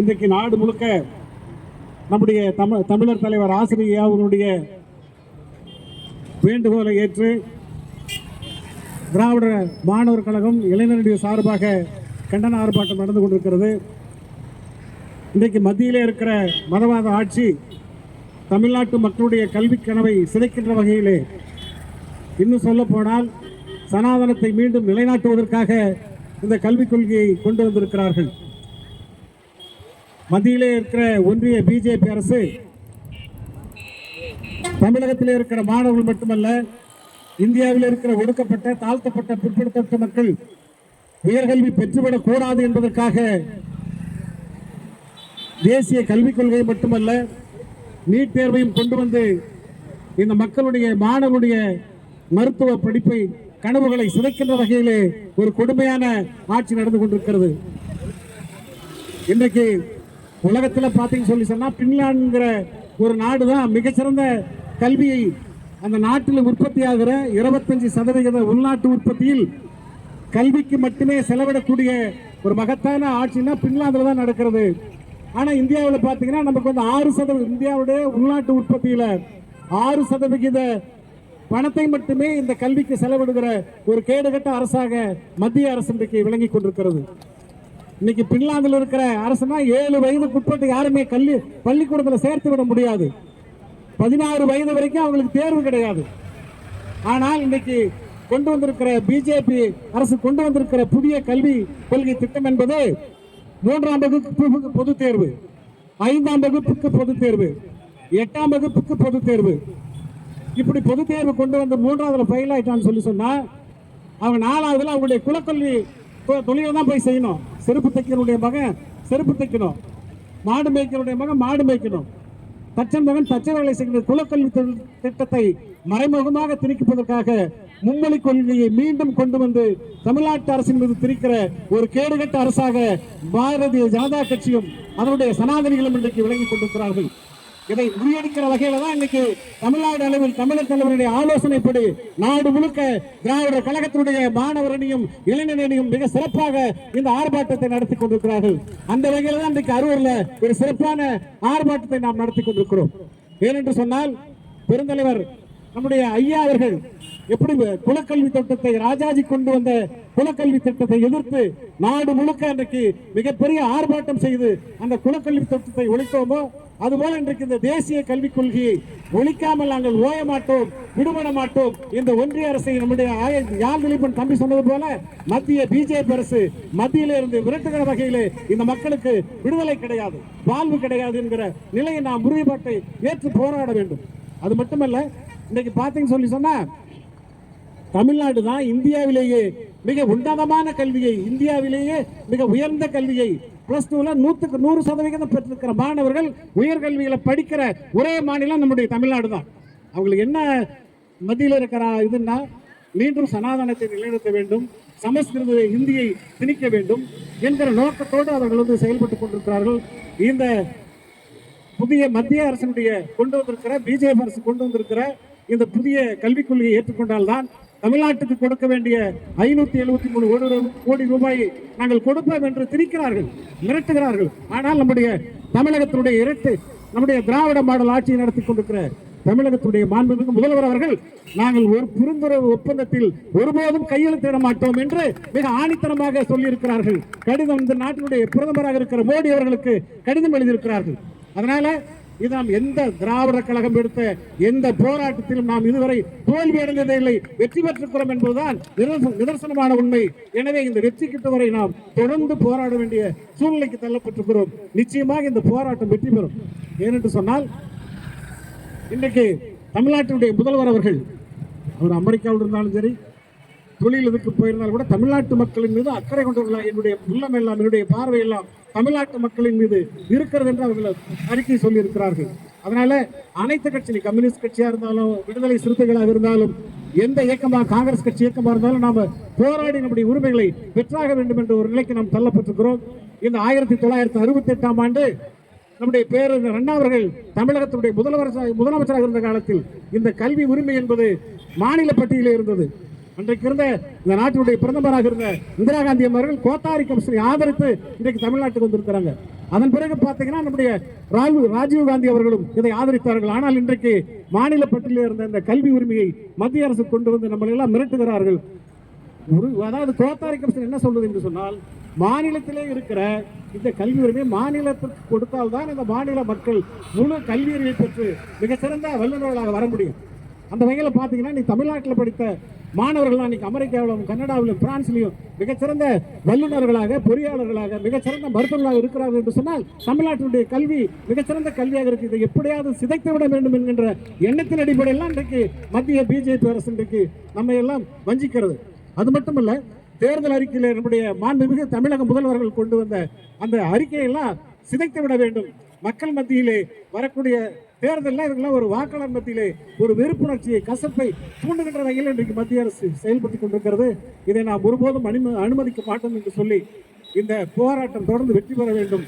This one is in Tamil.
இன்றைக்கு நாடு முழுக்க நம்முடைய தமிழ் தமிழர் தலைவர் ஆசிரியா அவர்களுடைய வேண்டுகோளை ஏற்று திராவிட மாணவர் கழகம் இளைஞருடைய சார்பாக கண்டன ஆர்ப்பாட்டம் நடந்து கொண்டிருக்கிறது. இன்றைக்கு மத்தியிலே இருக்கிற மதவாத ஆட்சி தமிழ்நாட்டு மக்களுடைய கல்வி கனவை சிதைக்கின்ற வகையிலே இன்னும் சொல்ல போனால் சனாதனத்தை மீண்டும் நிலைநாட்டுவதற்காக இந்த கல்விக் கொள்கையை கொண்டு வந்திருக்கிறார்கள். மத்தியிலே இருக்கிற ஒன்றிய பிஜேபி அரசு தமிழகத்தில் இருக்கிற மாணவர்கள் மட்டுமல்ல இந்தியாவில் இருக்கிற ஒடுக்கப்பட்ட தாழ்த்தப்பட்ட பிற்படுத்தப்பட்ட மக்கள் உயர்கல்வி பெற்றுவிடக் கூடாது என்பதற்காக தேசிய கல்விக் கொள்கை மட்டுமல்ல நீட் தேர்வையும் கொண்டு வந்து இந்த மக்களுடைய மாணவருடைய மருத்துவ படிப்பை கனவுகளை சிதைக்கின்ற வகையிலே ஒரு கொடுமையான ஆட்சி நடந்து கொண்டிருக்கிறது. இன்றைக்கு உலகத்தில் பார்த்தீங்க சொல்லி சொன்னால் பின்லாந்துங்கிற ஒரு நாடு தான் மிகச்சிறந்த கல்வியை அந்த நாட்டில் உற்பத்தியாகிற இருபத்தஞ்சு சதவிகித உள்நாட்டு உற்பத்தியில் கல்விக்கு மட்டுமே செலவிடக்கூடிய ஒரு மகத்தான ஆட்சினா பின்லாந்தில் தான் நடக்கிறது. ஆனால் இந்தியாவில் பார்த்தீங்கன்னா நமக்கு வந்து ஆறு சதவீதம் இந்தியாவுடைய உள்நாட்டு உற்பத்தியில் ஆறு சதவிகித பணத்தை மட்டுமே இந்த கல்விக்கு செலவிடுகிற ஒரு கேடுகட்ட அரசாக மத்திய அரசு இன்றைக்கு விளங்கி கொண்டிருக்கிறது. இன்னைக்கு பின்லாந்தில் இருக்கிற அரசுனா ஏழு வயதுக்குட்பட்டு யாருமே கல்வி பள்ளிக்கூடத்தில் சேர்த்து விட முடியாது. பதினாறு வயது வரைக்கும் அவங்களுக்கு தேர்வு கிடையாது. ஆனால் இன்னைக்கு கொண்டு வந்திருக்கிற பிஜேபி அரசு கொண்டு வந்திருக்கிற புதிய கல்வி கொள்கை திட்டம் என்பது மூன்றாம் வகுப்பு பொது தேர்வு ஐந்தாம் வகுப்புக்கு பொது தேர்வு எட்டாம் வகுப்புக்கு பொது தேர்வு. இப்படி பொது தேர்வு கொண்டு வந்து மூன்றாவதுல ஃபெயில் ஆயிட்டான்னு சொல்லி சொன்னா அவங்க நாலாவதுல அவங்களுடைய குலக்கல்வி தொழிலை தான் போய் செய்யணும். செருப்பு தைக்கிறனுடைய மகன் செருப்பு தைக்கணும். மாடு மேய்க்கிறனுடைய மகன் மாடு மேய்க்கணும். தச்சன் மகன் தச்ச வேலை செய்கிற குலக்கல்வி திட்டத்தை மறைமுகமாக திணிப்பதற்காக மும்மொழி கொள்கையை மீண்டும் கொண்டு வந்து தமிழ்நாட்டு அரசின் மீது திரிக்கிற ஒரு கேடுகட்ட அரசாக பாரதிய ஜனதா கட்சியும் அதனுடைய சனாதனிகளும் இன்றைக்கு விளங்கிக் கொண்டிருக்கிறார்கள். இதை முறியடிக்கிற வகையில தான் இன்னைக்கு தமிழ்நாடு அளவில் தமிழர் தலைவருடைய ஆலோசனைப்படி நாடு முழுக்க திராவிடர் கழகத்தினுடைய மாணவர் அணியும் மிக சிறப்பாக இந்த ஆர்ப்பாட்டத்தை நடத்தி கொண்டிருக்கிறார்கள். அந்த வகையில தான் இன்றைக்கு அரூர்ல ஒரு சிறப்பான ஆர்ப்பாட்டத்தை நாம் நடத்தி கொண்டிருக்கிறோம். ஏனென்று சொன்னால் பெருந்தலைவர் நம்முடைய ஐயா அவர்கள் எப்படி குலக்கல்வி திட்டத்தை ராஜாஜி கொண்டு வந்த குலக்கல்வி திட்டத்தை எதிர்த்து நாடு முழுக்க அன்றைக்கு மிகப்பெரிய ஆர்ப்பாட்டம் செய்து அந்த குலக்கல்வி திட்டத்தை ஒழித்தோமோ அதுபோல இன்றைக்கு இந்த தேசிய கல்விக் கொள்கையை ஒழிக்காமல் நாங்கள் ஓய மாட்டோம் விடுபட மாட்டோம். இந்த ஒன்றிய அரசை நம்முடைய யாழ் திலீபன் தம்பி சொன்னது போல மத்திய பிஜேபி அரசு மத்தியில இருந்து விரட்டுகிற வகையிலே இந்த மக்களுக்கு விடுதலை கிடையாது வாழ்வு கிடையாது என்கிற நிலையை நாம் உறுதிப்பாட்டை ஏற்று போராட வேண்டும். அது மட்டுமல்ல இன்னைக்கு பார்த்தீங்கன்னு சொல்லி சொன்னா தமிழ்நாடு தான் இந்தியாவிலேயே மிக உன்னதமான கல்வியை இந்தியாவிலேயே மிக உயர்ந்த கல்வியை பிளஸ் டூவில் நூற்றுக்கு நூறு சதவிகிதம் பெற்றிருக்கிற மாணவர்கள் உயர்கல்வியில் படிக்கிற ஒரே மாநிலம் நம்முடைய தமிழ்நாடு தான். அவங்களுக்கு என்ன மத்தியில் இருக்கிற இதுன்னா மீண்டும் சனாதனத்தை நிலைநிறுத்த வேண்டும் சமஸ்கிருத இந்தியை திணிக்க வேண்டும் என்கிற நோக்கத்தோடு அவர்கள் வந்து செயல்பட்டு கொண்டிருக்கிறார்கள். இந்த புதிய மத்திய அரசினுடைய கொண்டு வந்திருக்கிற பிஜேபி அரசு கொண்டு வந்திருக்கிற இந்த புதிய கல்விக் கொள்கையை ஏற்றுக்கொண்டால்தான் தமிழ்நாட்டுக்கு கொடுக்க வேண்டிய ஐநூத்தி எழுபத்தி மூணு கோடி கோடி ரூபாயை நாங்கள் கொடுப்போம் என்று திரிக்கிறார்கள் மிரட்டுகிறார்கள். ஆனால் நம்முடைய தமிழகத்தினுடைய இரட்டு நம்முடைய திராவிட மாடல் ஆட்சியை நடத்தி கொண்டிருக்கிற தமிழகத்துடைய மாண்புமிகு முதல்வர் அவர்கள் நாங்கள் ஒரு புரிந்துணர்வு ஒப்பந்தத்தில் ஒருபோதும் கையெழுத்திட மாட்டோம் என்று மிக ஆணித்தனமாக சொல்லியிருக்கிறார்கள். கடிதம் இந்த நாட்டினுடைய பிரதமராக இருக்கிற மோடி அவர்களுக்கு கடிதம் எழுதியிருக்கிறார்கள். அதனால இது நாம் எந்த திராவிட கழகம் எடுத்த எந்த போராட்டத்திலும் நாம் இதுவரை தோல்வி அடைந்ததே இல்லை. வெற்றி பெற்றிருக்கிறோம் என்பதுதான் நிதர்சனமான உண்மை. எனவே இந்த வெற்றி கிட்ட வரை நாம் தொடர்ந்து போராட வேண்டிய சூழ்நிலைக்கு தள்ளப்பட்டிருக்கிறோம். நிச்சயமாக இந்த போராட்டம் வெற்றி பெறும். ஏனென்று சொன்னால் இன்றைக்கு தமிழ்நாட்டினுடைய முதல்வர் அவர்கள் அவர் அமெரிக்காவில் இருந்தாலும் சரி தொழில் இதுக்கு போயிருந்தாலும் கூட தமிழ்நாட்டு மக்களின் மீது அக்கறை கொண்டவர்களாக என்னுடைய உள்ளம் எல்லாம் என்னுடைய பார்வை எல்லாம் தமிழ்நாட்டு மக்களின் மீது இருக்கிறது என்று அவர்கள் அறிக்கை சொல்லியிருக்கிறார்கள். அதனால அனைத்து கட்சி கம்யூனிஸ்ட் கட்சியா இருந்தாலும் விடுதலை சிறுத்தைகளாக இருந்தாலும் எந்த இயக்கமாக காங்கிரஸ் கட்சி இயக்கமாக இருந்தாலும் நாம போராடி நம்முடைய உரிமைகளை பெற்றாக வேண்டும் என்ற ஒரு நிலைக்கு நாம் தள்ளப்பட்டிருக்கிறோம். இந்த ஆயிரத்தி தொள்ளாயிரத்தி அறுபத்தி எட்டாம் ஆண்டு நம்முடைய பேரறிஞர் அண்ணா அவர்கள் தமிழகத்தினுடைய முதலமைச்சராக முதலமைச்சராக இருந்த காலத்தில் இந்த கல்வி உரிமை என்பது மாநில பட்டியலில் இருந்தது. அன்றைக்கு இருந்த இந்த நாட்டினுடைய பிரதமராக இருந்த இந்திரா காந்தி அவர்கள் கோத்தாரி கமிஷனை ஆதரித்து இன்றைக்கு தமிழ்நாட்டுக்கு வந்திருக்கிறாங்க. அதன் பிறகு பார்த்தீங்கன்னா நம்முடைய ராஜீவ் ராஜீவ் காந்தி அவர்களும் இதை ஆதரித்தார்கள். ஆனால் இன்றைக்கு மாநில பட்டியலில் இருந்த இந்த கல்வி உரிமையை மத்திய அரசு கொண்டு வந்து நம்மளை எல்லாம் மிரட்டுகிறார்கள். ஒரு அதாவது கோத்தாரி கமிஷன் என்ன சொல்றது என்று சொன்னால் மாநிலத்திலே இருக்கிற இந்த கல்வி உரிமை மாநிலத்திற்கு கொடுத்தால்தான் இந்த மாநில மக்கள் முழு கல்வி அறிவை பெற்று மிகச்சிறந்த வல்லுநர்களாக வர முடியும். அந்த வகையில் பார்த்தீங்கன்னா நீ தமிழ்நாட்டில் படித்த மாணவர்கள் இன்னைக்கு அமெரிக்காவிலும் கனடாவிலும் பிரான்ஸ்லையும் மிகச்சிறந்த வல்லுநர்களாக பொறியாளர்களாக மிகச்சிறந்த மருத்துவர்களாக இருக்கிறார்கள் என்று சொன்னால் தமிழ்நாட்டினுடைய கல்வி மிகச்சிறந்த கல்வியாக இருக்கு. இதை எப்படியாவது சிதைத்து விட வேண்டும் என்கின்ற எண்ணத்தின் அடிப்படையில் இன்றைக்கு மத்திய பிஜேபி அரசு இன்றைக்கு நம்ம எல்லாம் வஞ்சிக்கிறது. அது மட்டுமல்ல தேர்தல் அறிக்கையில் நம்முடைய மாண்புமிகு தமிழக முதல்வர்கள் கொண்டு வந்த அந்த அறிக்கையெல்லாம் சிதைத்து விட வேண்டும். மக்கள் மத்தியிலே வரக்கூடிய தேர்தலில் இதுக்கெல்லாம் ஒரு வாக்காளர் மத்தியிலே ஒரு வெறுப்புணர்ச்சியை கசப்பை தூண்டுகின்ற வகையில் இன்றைக்கு மத்திய அரசு செயல்பட்டு கொண்டிருக்கிறது. இதை நாம் ஒருபோதும் அனும அனுமதிக்க மாட்டோம் என்று சொல்லி இந்த போராட்டம் தொடர்ந்து வெற்றி பெற வேண்டும்.